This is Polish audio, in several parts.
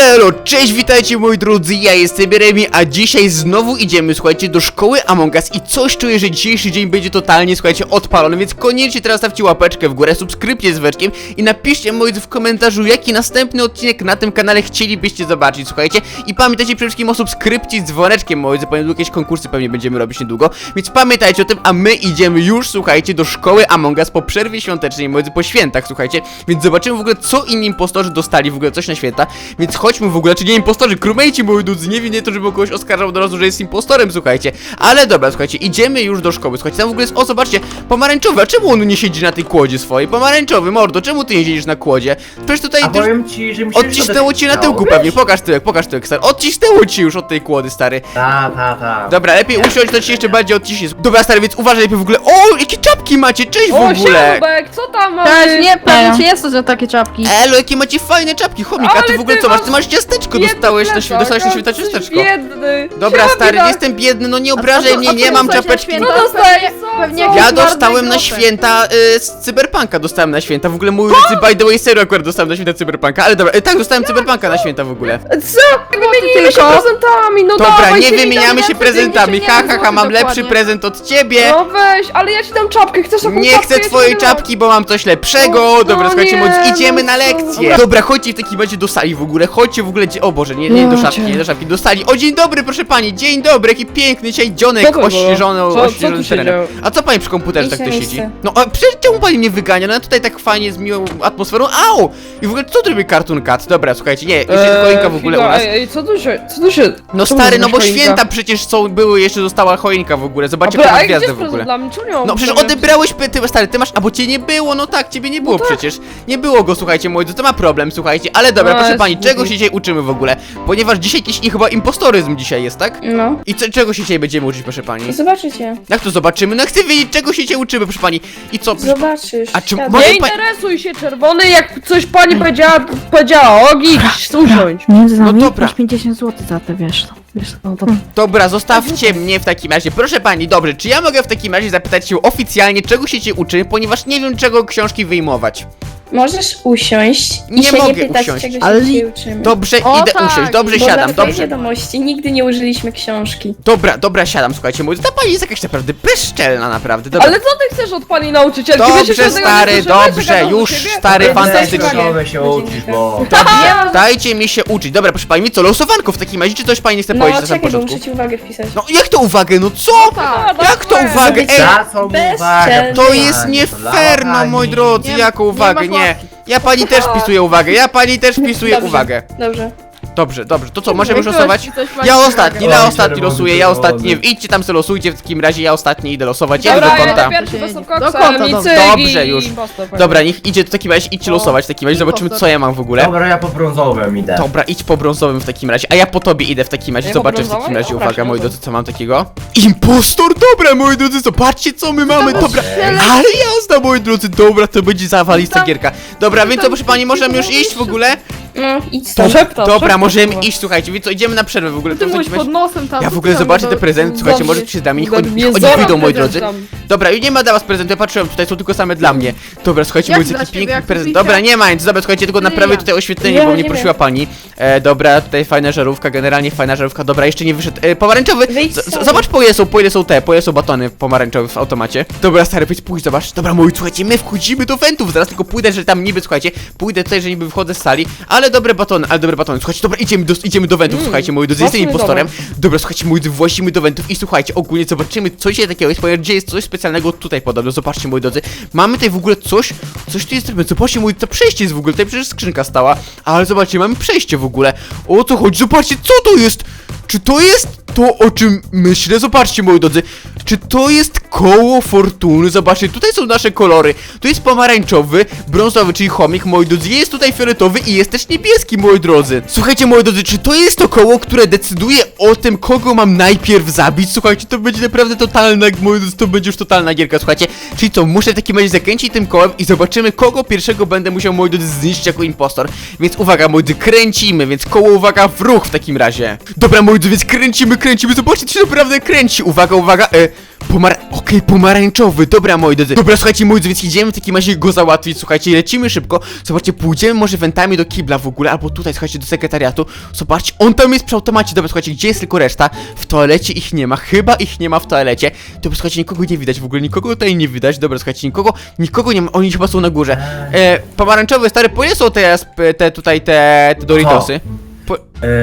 Elo, cześć, witajcie moi drodzy, ja jestem Remi, a dzisiaj znowu idziemy, słuchajcie, do szkoły Among Us i coś czuję, że dzisiejszy dzień będzie totalnie, słuchajcie, odpalony, więc koniecznie teraz stawcie łapeczkę w górę, subskrypcję z weczkiem i napiszcie, moi drodzy, w komentarzu, jaki następny odcinek na tym kanale chcielibyście zobaczyć, słuchajcie, i pamiętajcie przede wszystkim o subskrypcji z dzwoneczkiem, moi drodzy, powiem, jakieś konkursy pewnie będziemy robić niedługo, więc pamiętajcie o tym, a my idziemy już, słuchajcie, do szkoły Among Us po przerwie świątecznej, moi drodzy, po świętach, słuchajcie, więc zobaczymy w ogóle, co inni impostorzy dostali w ogóle coś na święta, więc chodźmy w ogóle, czy nie impostorzy, krumejci moi dudzy, nie wiem, nie to, żeby kogoś oskarżał od razu, że jest impostorem, słuchajcie, ale dobra, słuchajcie, idziemy już do szkoły, słuchajcie, tam w ogóle jest, o, zobaczcie, pomarańczowy, a czemu on nie siedzi na tej kłodzie swojej, pomarańczowy, mordo, czemu ty nie siedzisz na kłodzie, przecież tutaj A też... powiem ci, że mi się Odcisnęło ci na tyłku pewnie, pokaż tyłek, pokaż tyłek, stary, odcisnęło ci już od tej kłody, stary, Ta, ta, ta. Dobra, lepiej usiądź, to ci jeszcze bardziej odciśnie. Dobra, stary, więc uważaj lepiej w ogóle. O, jakie czapki macie, cześć w O, ogóle! Siarubek, co tam masz? Cześć, nie, pewnie Elo. czy jest to za takie czapki. Elo, jakie macie fajne czapki, chomik, a ty w ogóle ty co masz? masz Ty masz ciasteczko, Biedny dostałeś na, świ- plecak, dostałeś na święta jesteś ciasteczko. Biedny. Dobra, Siema, stary, jestem biedny, no nie obrażaj to- mnie, nie mam czapeczki. święta? No dostałeś, Pewnie-? Ja dostałem na groszek. święta y, z Cyberpunka, dostałem na święta, w ogóle mój rodzice, by the way, serio akurat dostałem na święta Cyberpunka, ale dobra, y, tak, dostałem Cyberpunka na święta w ogóle. Co? Wymienimy się tylko? prezentami, no Dobra, dawaj, nie wymieniamy się więcej, prezentami, nie ha, ha, ha, mam lepszy prezent od ciebie. No weź, ale ja ci dam czapkę, chcesz taką Nie czapkę? chcę Ja ci twojej dam. czapki, bo mam coś lepszego. O, Dobra, no słuchajcie, nie, idziemy no na co? lekcję. Dobra, chodźcie w takim razie do sali w ogóle. Chodźcie w ogóle. gdzie- O Boże, nie, nie do szafki, nie do szafki, do sali. O, dzień dobry, proszę pani, dzień dobry, jaki piękny dzisiaj dzionek Co to było? oświeżony, Co- co oświeżony tu się terenem. działo? A co pani przy komputerze Idź tak na tu miejsce. siedzi? No, a przecież czemu pani mnie wygania? No tutaj tak fajnie, z miłą atmosferą. Au! I w ogóle co tu robi Cartoon Cat? Dobra, słuchajcie, nie, jeszcze Eee, choinka w ogóle u chwila, nas. Ej, ej, co tu się, co tu się... No czemu stary, no bo choinka? święta przecież są, były, jeszcze została choinka w ogóle. Zobaczcie, ponad a gdzie gwiazdę jest w ogóle. prezent dla mnie? Czemu nie mam No przecież odebrałeś py- ty stary, ty masz, a bo cię nie było, no tak, ciebie nie było tak. przecież. Nie było go, słuchajcie, moi drodzy, to ma problem, słuchajcie. Ale dobra, No, proszę jest pani, czego głupi. się dzisiaj uczymy w ogóle? Ponieważ dzisiaj jakiś i chyba impostoryzm dzisiaj jest, tak? No, I co, czego się dzisiaj będziemy uczyć, proszę pani? zobaczycie. Jak to zobaczymy? No chcę wiedzieć, czego się dzisiaj uczymy, proszę pani. I co? Proszę... Zobaczysz. A czy Siadaj. może- Nie pa- interesuj się, czerwony, jak coś pani powiedziała, powiedziała, Ogi, usiądź. No nami dobra. masz 50 zł za te, wiesz to. Wiesz to. No to Dobra, zostawcie mnie w takim razie. Proszę pani, dobrze, czy ja mogę w takim razie zapytać się oficjalnie, czego się dzisiaj uczymy, ponieważ nie wiem, czego książki wyjmować. Możesz usiąść i Nie się mogę nie pytać, usiąść. czego się Ale- dzisiaj uczymy. Dobrze, O, idę tak, usiąść, dobrze Bo siadam, dla twojej dobrze. wiadomości nigdy nie użyliśmy książki. Dobra, dobra, siadam, słuchajcie, moi. Ta pani jest jakaś naprawdę bezczelna, naprawdę. Dobra. Ale co ty chcesz od pani nauczycielki? Dobrze, nie stary, słyszymy, dobrze, do już, stary, fantastycznie. Szkołę się uczysz, bo... Dobrze, dajcie mi się uczyć. Dobra, proszę pani, mi co, losowanko w takim razie, czy coś pani nie chce No powiedzieć na samym czekaj, bo początku? muszę ci uwagę wpisać. No, jak to uwagę, no co? Tak, Jak to tak. uwagę? Ej, Za co mu Bezczelny. uwaga? to jest nie fair, no moi drodzy, Nie- jaką nie uwagę, masz nie. Ja pani też wpisuję uwagę, ja pani też wpisuję Dobrze, uwagę. Dobrze. Dobrze, dobrze, to co, możemy już losować? Ja ostatni, Oj, ja ostatni czerwony, losuję, ja czerwony. ostatni, idźcie tam se losujcie w takim razie, ja ostatni idę losować, ja idę Dobra, do ja konta. pierwszy bez Do konta, mi dobrze. cygi Dobrze, i już. impostor. Dobra, niech idzie w takim razie, idźcie O. losować w takim razie, zobaczymy co ja mam w ogóle. Dobra, ja po brązowym idę. Dobra, idź po brązowym w takim razie, a ja po tobie idę w takim razie, Ja po zobaczę w takim brązowym? razie, uwaga moi no drodzy, co mam takiego? Impostor, dobra moi drodzy, zobaczcie co my mamy, dobra, ale jazda moi drodzy, dobra, to będzie zawalista gierka. Dobra, więc co proszę pani, możemy już iść w ogóle? No, idź To stąd. szeptam, Dobra, możemy iść, słuchajcie, więc co, idziemy na przerwę w ogóle, Ty to takim pod nosem tam. Ja w ogóle zobaczę te prezenty, słuchajcie, może się da mi, niech oni, nie niech oni zaraz wyjdą, moi prezent drodzy. tam. Dobra, już nie ma dla was prezentu, ja patrzyłem, tutaj są tylko same dla mnie. Dobra, słuchajcie, Jak mój dla taki ciebie, piękny jak prezent. kupicie? Dobra, nie ma nic, dobra, słuchajcie, tylko naprawię ja. tutaj oświetlenie, Nie, bo mnie nie prosiła pani. E, dobra, tutaj fajna żarówka, generalnie fajna żarówka, dobra, jeszcze nie wyszedł. E, pomarańczowy, Wyjdź z- z- stąd. zobacz po ile są, po ile są te, po ile są batony pomarańczowe w automacie. Dobra, stary, pójdź, pójdź, zobacz. Dobra, moi, słuchajcie, my wchodzimy do wentów, zaraz tylko pójdę, że tam niby, słuchajcie, pójdę tutaj, że niby wychodzę z sali, ale dobre batony, ale dobre batony. Słuchajcie, dobra, idziemy do, idziemy do wentów, słuchajcie, moi drodzy, jestem impostorem. Dobra, słuchajcie, moi drodzy, właścimy do wentów i słuchajcie, ogólnie zobaczymy, co się takiego jest, ponieważ gdzie jest coś specjalnego tutaj podobno, zobaczcie, moi drodzy. Mamy tutaj w ogóle coś, coś tu jest zrobione, zobaczcie, moi, to przejście jest w ogóle, tutaj przecież skrzynka stała, ale zobaczcie, mamy przejście w ogóle. O co chodzi? Zobaczcie, co to jest? Czy to jest to, o czym myślę? Zobaczcie, moi drodzy. Czy to jest koło fortuny? Zobaczcie, tutaj są nasze kolory. Tu jest pomarańczowy, brązowy, czyli chomik, moi drodzy. Jest tutaj fioletowy i jest też niebieski, moi drodzy. Słuchajcie, moi drodzy, czy to jest to koło, które decyduje o tym, kogo mam najpierw zabić? Słuchajcie, to będzie naprawdę totalna, moi drodzy, to będzie już totalna gierka, słuchajcie. Czyli co, muszę w takim razie zakręcić tym kołem i zobaczymy, kogo pierwszego będę musiał, moi drodzy, zniszczyć jako impostor. Więc uwaga, moi drodzy, kręcimy, więc koło, uwaga, w ruch w takim razie. Dobra, moi drodzy, więc kręcimy, kręcimy, zobaczcie, się naprawdę kręci. Uwaga, uwaga, e, Pomar... Okej, pomarańczowy, dobra moi drodzy. Dobra, słuchajcie, moi drodzy, więc idziemy w takim razie go załatwić, słuchajcie, lecimy szybko. Zobaczcie, pójdziemy może wentami do kibla w ogóle, albo tutaj, słuchajcie, do sekretariatu. Zobaczcie, on tam jest przy automacie, dobra, słuchajcie, gdzie jest tylko reszta? W toalecie ich nie ma, chyba ich nie ma w toalecie. Dobra, słuchajcie, nikogo nie widać w ogóle, nikogo tutaj nie widać, dobra, słuchajcie, nikogo, nikogo nie ma, oni chyba są na górze. E, pomarańczowy, stary, po ile są teraz e, te tutaj, te, te Doritosy? Po...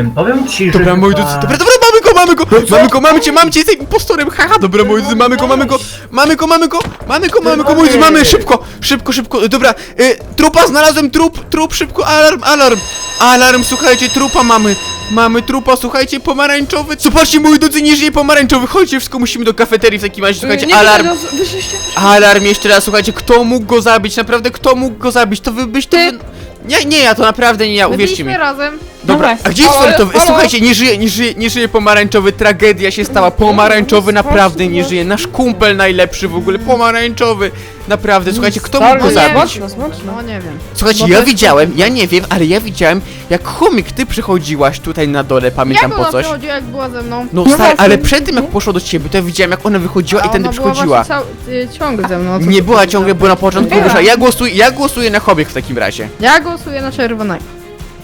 Ym, powiem ci, że Dobra, moi chyba- drodzy, dobra, dobra, mamy mamy go, mamy go, mamy cię, mamy cię, jesteś impostorem, haha, dobra, moi drodzy, mamy go, mamy go, mamy go, mamy go, mamy go, mamy go, moi drodzy, mamy, szybko, szybko, szybko, dobra, y, trupa, znalazłem trup, trup, szybko, alarm, alarm, alarm, słuchajcie, trupa mamy, mamy trupa, słuchajcie, pomarańczowy, zobaczcie, moi drodzy, nie żyje pomarańczowy, chodźcie, wszystko musimy do kafeterii w takim razie, słuchajcie, Nie, alarm, no, alarm, jeszcze raz, słuchajcie, kto mógł go zabić, naprawdę, kto mógł go zabić, to wy byś, to wy... Nie, nie, ja to naprawdę nie ja, My uwierzcie mi. byliśmy razem. Dobra, właśnie. a gdzie jest Ale- fioletowy? Słuchajcie, nie żyje, nie żyje, nie żyje pomarańczowy, tragedia się stała, pomarańczowy naprawdę nie żyje, nasz kumpel najlepszy w ogóle, pomarańczowy, naprawdę, słuchajcie, kto mógł go zabić? mocno, mocno. No nie wiem. Słuchajcie, No ja widziałem, ja nie wiem, ale ja widziałem, jak chomik, ty przychodziłaś tutaj na dole, pamiętam Jak po ona coś. przychodziła, jak była ze mną? No No stary, właśnie. ale przed tym jak poszło do ciebie, to ja widziałem jak ona wychodziła A i tędy ona była przychodziła. właśnie Cał, y, ciągle ze mną. o co Nie tu była chodzi? ciągle, bo na początku Była. wyszła. Ja głosuję, ja głosuję na chobiek w takim razie. Ja głosuję na czerwonego.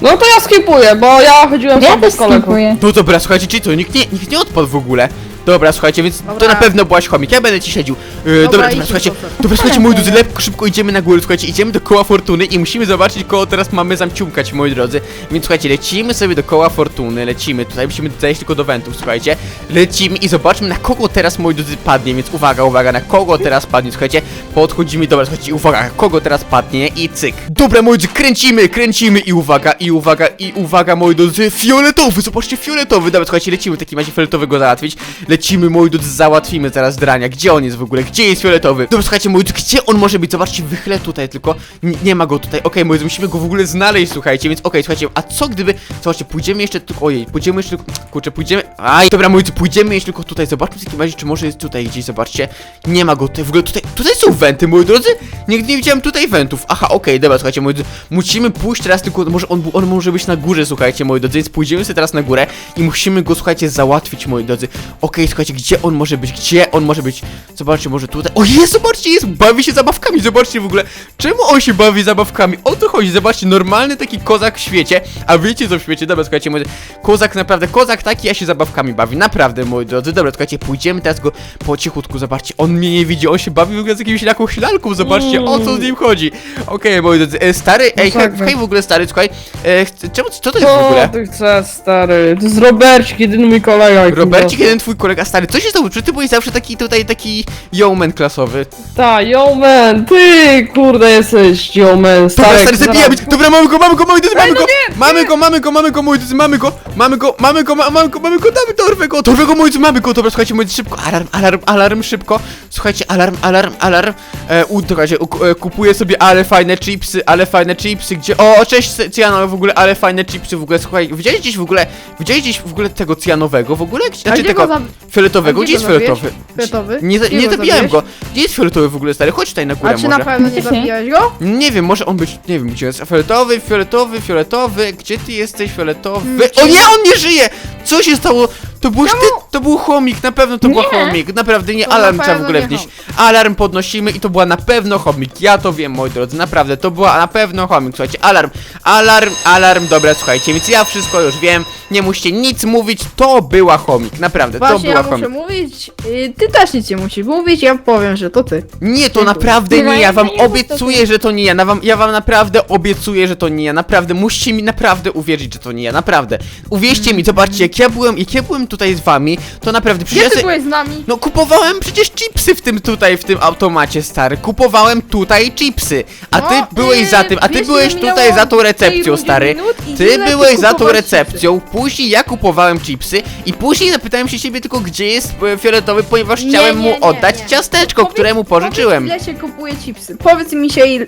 No to ja skipuję, bo ja chodziłem Ja sam też skipuję. No dobra, słuchajcie, czyli to nikt nie, nikt nie odpadł w ogóle. Dobra, słuchajcie, więc to Dobra. na pewno byłaś chomik, ja będę ci siedził. Yy, dobra, dobra, słuchajcie, dobra, słuchajcie, moi drodzy, lepko, szybko idziemy na górę, słuchajcie, idziemy do koła fortuny i musimy zobaczyć, koło teraz mamy zamciumkać, moi drodzy. Więc słuchajcie, lecimy sobie do koła fortuny, lecimy, tutaj musimy zejść tylko do wentów, słuchajcie. Lecimy i zobaczmy, na kogo teraz, moi drodzy, padnie, więc uwaga, uwaga, na kogo teraz padnie, słuchajcie. Podchodzimy, dobra, słuchajcie, uwaga, na kogo teraz padnie i cyk. Dobra, moi drodzy, kręcimy, kręcimy i uwaga, i uwaga, i uwaga, moi drodzy, fioletowy, zobaczcie, fioletowy, dobra, słuchajcie, lecimy w takim razie fioletowego załatwić. Lecimy, moi drodzy, załatwimy teraz drania. Gdzie on jest w ogóle? Gdzie jest fioletowy? Dobra, słuchajcie, moi drodzy, gdzie on może być? Zobaczcie, wychylę tutaj tylko. Nie, nie ma go tutaj. Okej, moi drodzy, musimy go w ogóle znaleźć, słuchajcie, więc okej, słuchajcie, a co gdyby. Zobaczcie, pójdziemy jeszcze tu. Ojej, pójdziemy jeszcze tylko. Kurczę, pójdziemy. Aj, dobra, moi drodzy, pójdziemy jeszcze tylko tutaj. Zobaczmy w takim razie, czy może jest tutaj gdzieś, zobaczcie. Nie ma go tutaj. W ogóle tutaj. Tutaj są wenty, moi drodzy. Nigdy nie widziałem tutaj wentów. Aha, okej, dobra, słuchajcie, moi drodzy. Musimy pójść teraz tylko. Może on, on może być na górze, słuchajcie, moi drodzy, więc pójdziemy sobie teraz na górę i musimy go, słuchajcie, załatwić, moi drodzy. Okej, słuchajcie, gdzie on może być? Gdzie on może być? Zobaczcie, może tutaj. O jest, zobaczcie, jest, bawi się zabawkami. Zobaczcie w ogóle, czemu on się bawi zabawkami? O to chodzi, zobaczcie, normalny taki kozak w świecie. A wiecie co w świecie? Dobra, słuchajcie, moi kozak naprawdę, kozak taki, ja się zabawkami bawi. Naprawdę, moi drodzy. Dobra, słuchajcie, pójdziemy teraz go po cichutku, zobaczcie. On mnie nie widzi, on się bawi w ogóle z jakimś jakąś lalką, zobaczcie, o co z nim chodzi. Okej, moi drodzy, e, stary, ej, hej, Masakra. hej, w ogóle, stary, słuchaj, e, chc- czemu, co to jest w Co ogóle? ty chcesz, stary? To jest Robercik, jedyny mój kolega. Robercik, jeden twój kolega stary, co się stało? Czy ty byłeś zawsze taki tutaj, taki yeoman klasowy? Ta, yo man, ty kurde jesteś, yo man, Dobra, stary. stary, zabijamy! Dobra, mamy go, mamy go, moi drodzy, mamy no go! Mamy go, mamy go, mamy go, moi drodzy, mamy go! Mamy go, mamy go, ma- mamy go, mamy go, damy dorwę go! Dorwę go, moi drodzy, mamy go! Dobra, słuchajcie, moi drodzy, szybko, alarm, alarm, alarm, szybko! Słuchajcie, alarm, alarm, alarm! E, u, czekajcie, u, e, kupuję sobie ale fajne chipsy, ale fajne chipsy, gdzie... O, cześć, Cy- cyjanowe w ogóle, ale fajne chipsy w ogóle, słuchaj, widziałeś gdzieś w ogóle, widziałeś gieś w ogóle tego cyjanowego w ogóle? Gdzie- Znaczy gdzie tego go zab- fioletowego, a gdzie gdzie jest go fioletowy? Fioletowy? Nie, za- Gdzie nie go zabijałem go! Gdzie jest fioletowy w ogóle, stary? Chodź tutaj na górę A czy może. na pewno nie Gdzie zabijałeś go? Nie wiem, może on być, nie wiem, gdzie jest. Fioletowy, fioletowy, fioletowy, gdzie ty jesteś, fioletowy? Mm, O nie, on nie żyje! Co się stało? To byłeś ty, to był chomik, na pewno to był Nie. chomik, naprawdę nie, To na alarm trzeba w pewno ogóle nie wnieść. Alarm podnosimy i to była na pewno chomik, ja to wiem, moi drodzy, naprawdę, to była na pewno chomik, słuchajcie, alarm, alarm, alarm, dobra, słuchajcie, więc ja wszystko już wiem, nie musicie nic mówić, to była chomik, naprawdę, to Właśnie była ja muszę chomik. mówić. y, Ty też nic nie musisz mówić, ja powiem, że to ty. Nie, to Dziękuję. naprawdę nie ja, wam to obiecuję, że to nie ja, na wam, ja wam naprawdę obiecuję, że to nie ja, naprawdę, musicie mi naprawdę uwierzyć, że to nie ja, naprawdę. Uwierzcie mi, zobaczcie, jak ja byłem, jak ja byłem tutaj z wami, to naprawdę Gdzie ty byłeś z nami? No kupowałem przecież chipsy w tym tutaj, w tym automacie, stary, kupowałem tutaj chipsy, a ty No, byłeś za tym, a ty wiesz, byłeś ile tutaj minęło za tą tej recepcją, stary. minut i Ty ile byłeś za tą kupowałeś recepcją, później ja kupowałem chipsy i później zapytałem się ciebie tylko, gdzie jest e, fioletowy, ponieważ Nie, chciałem nie, mu nie, oddać nie. ciasteczko, Powiedz- któremu pożyczyłem. Powiedz, ile się kupuje chipsy. Powiedz mi się, ile,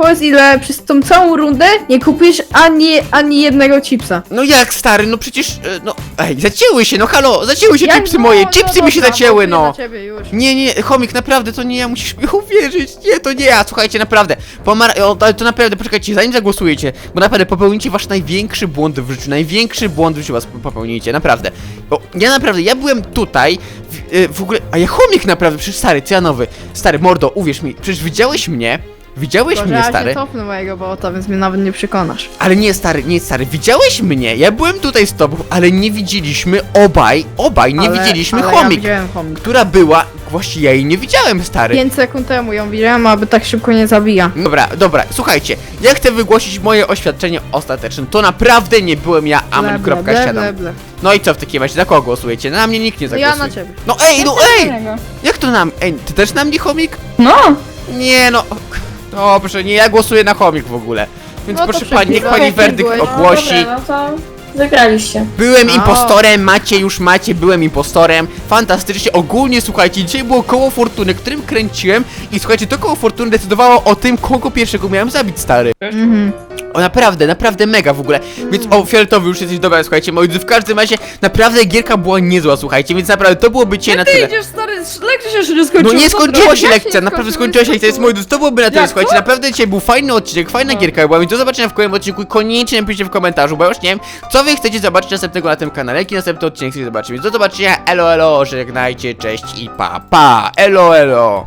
powiedz ile przez tą całą rundę nie kupisz ani, ani jednego chipsa. No jak stary, no przecież, e, no, ej, zacięły się, no halo, zacięły się Jak- chipsy no, moje, no chipsy mi się dobra, zacięły, no. na ciebie już. Nie, nie, chomik, naprawdę, to nie ja, musisz mi uwierzyć, nie, to nie ja, słuchajcie, naprawdę, Pomar o, to, to naprawdę, poczekajcie, zanim zagłosujecie, bo naprawdę popełnicie wasz największy błąd w życiu, największy błąd w życiu was popełnicie, naprawdę, bo ja naprawdę, ja byłem tutaj, w, e, w ogóle, A ja chomik naprawdę, przecież stary, cyjanowy. Stary, mordo, uwierz mi, przecież widziałeś mnie? Widziałeś Boże, mnie, ja stary? się cofnę mojego bota, więc mnie nawet nie przekonasz. Ale nie, stary, nie, stary, widziałeś mnie? Ja byłem tutaj z tobą, ale nie widzieliśmy obaj, obaj nie ale, widzieliśmy ale Ja chomik, widziałem chomik. która była, właśnie ja jej nie widziałem, stary. 5 sekund temu ją widziałem, aby tak szybko nie zabija. Dobra, dobra, słuchajcie, ja chcę wygłosić moje oświadczenie ostateczne. To naprawdę nie byłem ja, Ble, ble, ble, amen.siadam. ble, ble. No i co w takim razie, na kogo głosujecie? Na mnie nikt nie No zagłosuje. ja na ciebie. No ej, no ej! Jak to nam? Ej, ty też na mnie chomik? No, Nie no. Dobrze, nie, ja głosuję na chomik w ogóle. Więc No to proszę pani, niech pani werdykt No, ogłosi. dobra, no to zagraliście. Byłem A. impostorem, macie już macie, byłem impostorem. Fantastycznie, ogólnie słuchajcie, dzisiaj było koło fortuny, którym kręciłem i słuchajcie, to koło fortuny decydowało o tym, kogo pierwszego miałem zabić, stary. Mhm. O, naprawdę, naprawdę mega w ogóle. Więc o, fioletowy już jesteś dobra, słuchajcie, moi drodzy, w każdym razie naprawdę gierka była niezła, słuchajcie, więc naprawdę to byłoby dzisiaj na Ty tyle. idziesz stary, lekcja się jeszcze nie skończyła. No nie robisz? się lekcja, naprawdę skończyła się lekcja, moi drodzy, to byłoby na tyle, Jak? słuchajcie, naprawdę dzisiaj był fajny odcinek, fajna gierka była, więc do zobaczenia w kolejnym odcinku i koniecznie napiszcie w komentarzu, bo ja już nie wiem, co wy chcecie zobaczyć następnego na tym kanale, jaki następny odcinek chcecie zobaczyć, więc do zobaczenia, elo elo, żegnajcie, cześć i pa pa, elo elo.